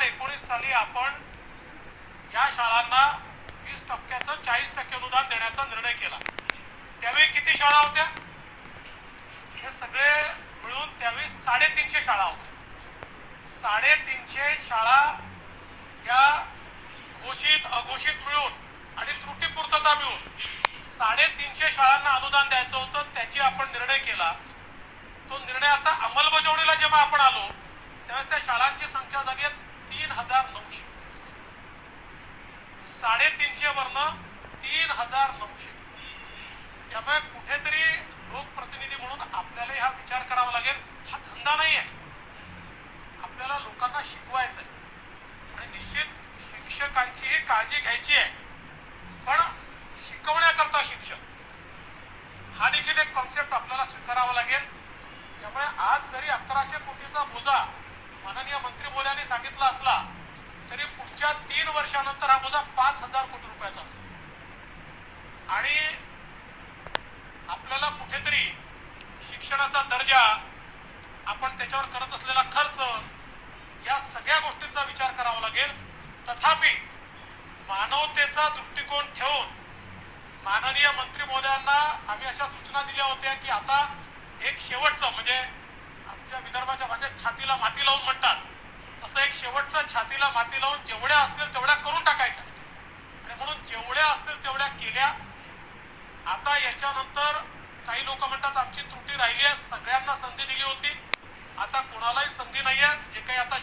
हजार एकोणीस साली आपण या शाळांना वीस टक्क्याचं चाळीस टक्के अनुदान देण्याचा निर्णय केला. त्यावेळी किती शाळा होत्या? हे सगळे मिळून त्यावेळी साडेतीनशे शाळा होत्या. साडेतीनशे शाळा या घोषित अघोषित मिळून आणि त्रुटीपूर्तता मिळून साडेतीनशे शाळांना अनुदान द्यायचं होतं त्याची आपण निर्णय केला. तो निर्णय आता अंमलबजावणीला जेव्हा आपण आलो तेव्हा त्या शाळांची संख्या झाली आहे तीन हजार नऊशे. साडेतीनशे वरनं तीन हजार नऊशे. त्यामुळे कुठेतरी लोकप्रतिनिधी म्हणून आपल्याला हा विचार करावा लागेल. हा धंदा नाही आहे आपल्याला लोकांना शिकवायचं आहे आणि निश्चित शिक्षकांचीही काळजी घ्यायची आहे. पण शिकवण्याकरता शिक्षक. हा देखील एक कॉन्सेप्ट आपल्याला स्वीकारावा लागेल. त्यामुळे आज जरी अकराशे कोटीचा बोजा माननीय मंत्री मोल्याने सांगितला असला तरी पुढच्या तीन वर्षानंतर हा बोजा पाच हजार कोटी रुपयाचा असेल. आणि आपल्याला कुठेतरी शिक्षणाचा दर्जा आपण त्याच्यावर करत असलेला खर्च या सगळ्या गोष्टींचा विचार करावा लागेल. तथापि मानवतेचा दृष्टिकोन ठेवून माननीय मंत्री महोदयांना आम्ही अशा सूचना दिल्या होत्या की आता एक शेवटचं म्हणजे आमच्या विदर्भाच्या छातीला माती लावून म्हणतात. तसं एक शेवटचं छातीला माती लावून जेवढ्या असतील तेवढ्या करून टाकायच्या. आणि म्हणून जेवढ्या असतील तेवढ्या केल्या. आता याच्यानंतर काही लोक म्हणतात आमची त्रुटी राहिली आहे. सगळ्यांना संधी दिली होती. आता कोणालाही संधी नाही आहे जे काही आता